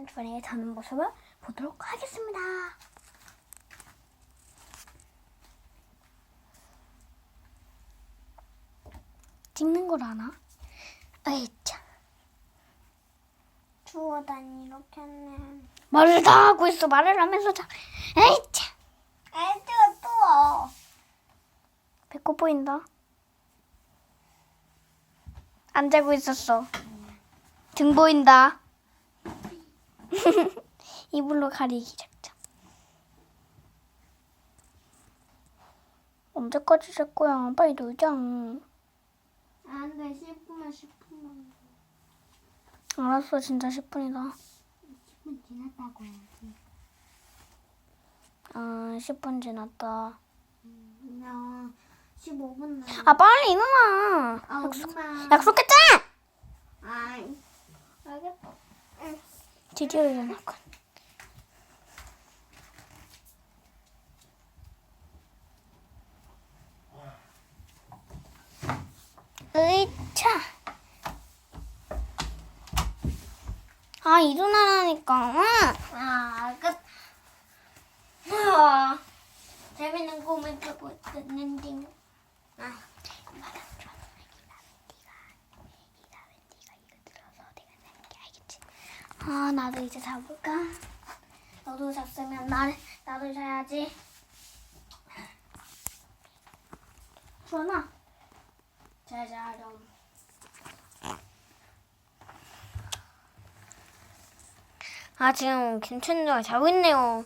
한꺼번에 자는 모습을 보도록 하겠습니다. 찍는 걸 아나? 에이 참. 주워 다니 이렇게 하면 말을 다 하고 있어. 말을 하면서 자. 에이 참. 애들 또 배꼽 보인다. 안 자고 있었어. 등 보인다. 이불로 가리기 작전. 언제까지 잘 거야? 빨리 놀자. 안 돼 10분만 10분만 알았어, 진짜 10분이다. 10분 지났다고 해야지 아, 10분 지났다. 그냥 15분 남 아, 빨리 일어나. 아 약속, 엄마 약속했잖아! 아이 알겠어 드디어 일어났군. 으이차. 아, 일어나라니까. 응. 아 끝. 아, 재밌는 꿈을 꾸고 있었는데 아, 아, 나도 이제 자볼까? 너도 잤으면 나, 나도 자야지. 주원아. 잘 자렴. 아 지금 김천주가 자고 있네요.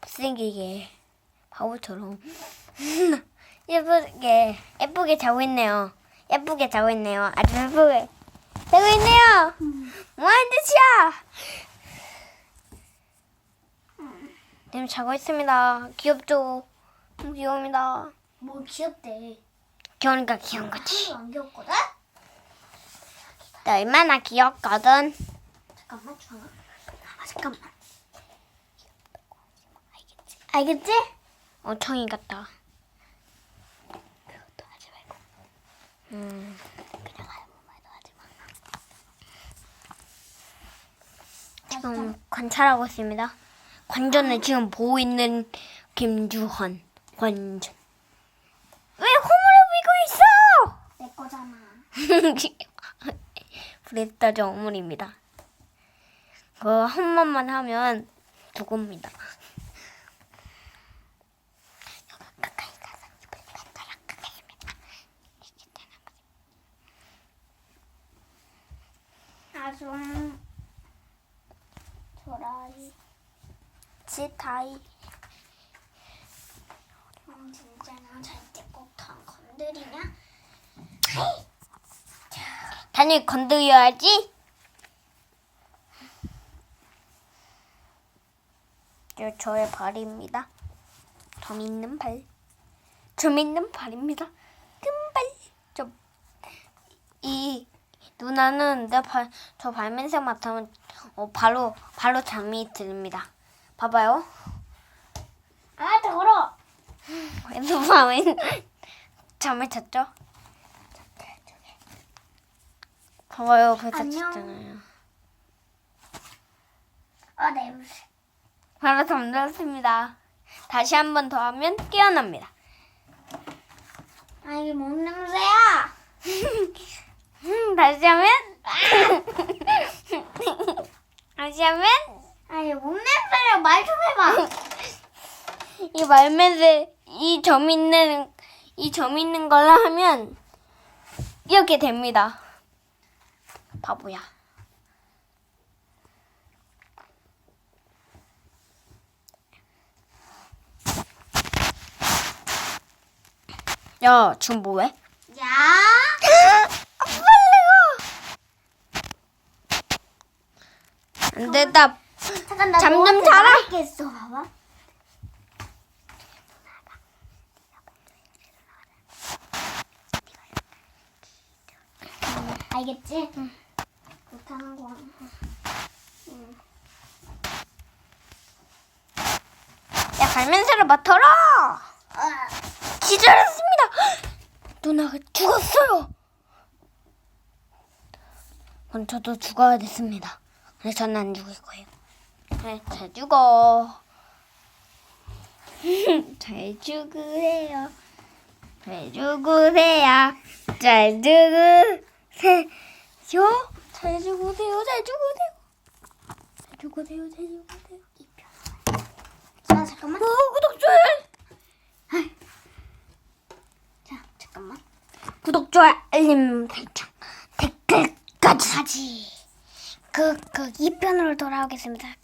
못생기게 바보처럼 예쁘게 예쁘게 자고 있네요. 예쁘게 자고 있네요. 아주 예쁘게 자고 있네요. 뭐하는 짓이야? 지금 자고 있습니다. 귀엽죠? 너무 귀여웁니다. 뭐 귀엽대 귀여우니까 귀여운 거지. 하나도 안 귀엽거든? 너 얼마나 귀엽거든. 잠깐만 주원아 아, 잠깐만. 알겠지? 어 청이 같다. 그것도 하지 말고. 음. 그냥 아무 말도 하지 마. 지금 관찰하고 있습니다. 관전을 지금 보고 있는 김주헌 관전. 왜 호물을 내 거잖아 비고 있어? 브레스타저 어물입니다. 그거 한 번만 하면 손가락 가겠습니다. 아 좀 조라이 지타이 음, 진짜 나잘때꼭다 건드리냐? 다니 건드려야지. 저 저의 발입니다. 점 있는 발. 점 있는 발입니다. 금발. 저이 누나는 내 발 저 발냄새 맡으면 어, 바로 바로 잠이 듭니다. 봐봐요. 아 더러 그래서 밤에 잠을 잤죠? 봐봐요, 벌써 안녕. 잤잖아요. 아 냄새 바로 잠들었습니다. 다시 한 번 더 하면 깨어납니다. 아 이게 뭔 냄새야? 음, 다시 하면 다시 하면 아 이게 뭔 냄새야 말좀 해봐 이 말맨을 이점 있는 이 점 있는 걸로 하면 이렇게 됩니다. 바보야. 야, 지금 뭐해? 야 안 됐다. 잠깐 나 잠 좀 너한테 자라. 말할 있어 봐봐 알겠지? 그렇게 하는 거야 야, 갈면새를 맡아라! 기절했습니다! 누나가 죽었어요! 그럼 저도 죽어야 됐습니다. 근데 저는 안 죽을 거예요. 잘 죽어. 잘 죽으세요. 잘 죽으세요. 잘 죽으세요. 잘 죽으세요. 잘 죽으세요. 잘 죽으세요. 잘 죽으세요. 자 잠깐만. 어, 구독 좋아요. 자 잠깐만. 구독 좋아요 알림 설정 댓글까지. 그 그 2편으로 돌아오겠습니다.